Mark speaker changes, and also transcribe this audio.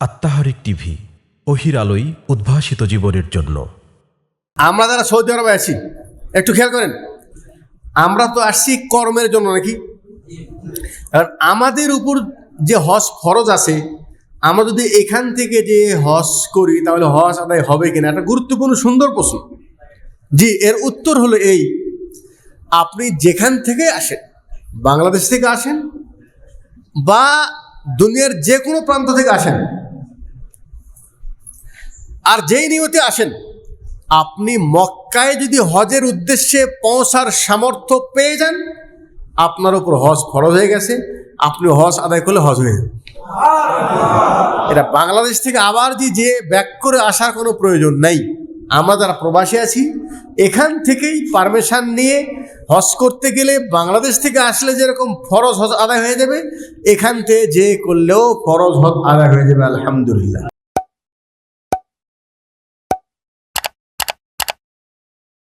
Speaker 1: আত্মাহারিক TV, অহির আলোয় উদ্ভাসিত জীবনের জন্য।
Speaker 2: আমরা যারা সৌদি আরবে আছি, একটু খেয়াল করেন। আমরা তো আসছি কর্মের জন্য নাকি? আর আমাদের উপর যে হজ ফরজ আছে, আমরা যদি এখান থেকে যে হজ করি, তাহলে হজ আদায় হবে কিনা? একটা গুরুত্বপূর্ণ, সুন্দর প্রশ্ন। জি, এর উত্তর হলো এই, আপনি যেখান থেকে আসেন, বাংলাদেশ থেকে আসেন, বা দুনিয়ার যে কোনো প্রান্ত থেকে আসেন আর যেই নিয়তে আসেন, আপনি মক্কায় যদি হজের উদ্দেশ্যে পৌঁছার সামর্থ্য পেয়ে যান, আপনার উপর হজ ফরজ হয়ে গেছে। আপনি হজ আদায় করলে হজ হয়ে। এটা বাংলাদেশ থেকে আবার যে যে ব্যাক করে আসার কোনো প্রয়োজন নাই। আমরা যারা প্রবাসী আছি, এখান থেকেই পারমিশন নিয়ে হজ করতে গেলে বাংলাদেশ থেকে আসলে যেরকম ফরজ হজ আদায় হয়ে যাবে, এখান থেকে যে করলেও ফরজ হজ আদায় হয়ে যাবে, আলহামদুলিল্লাহ।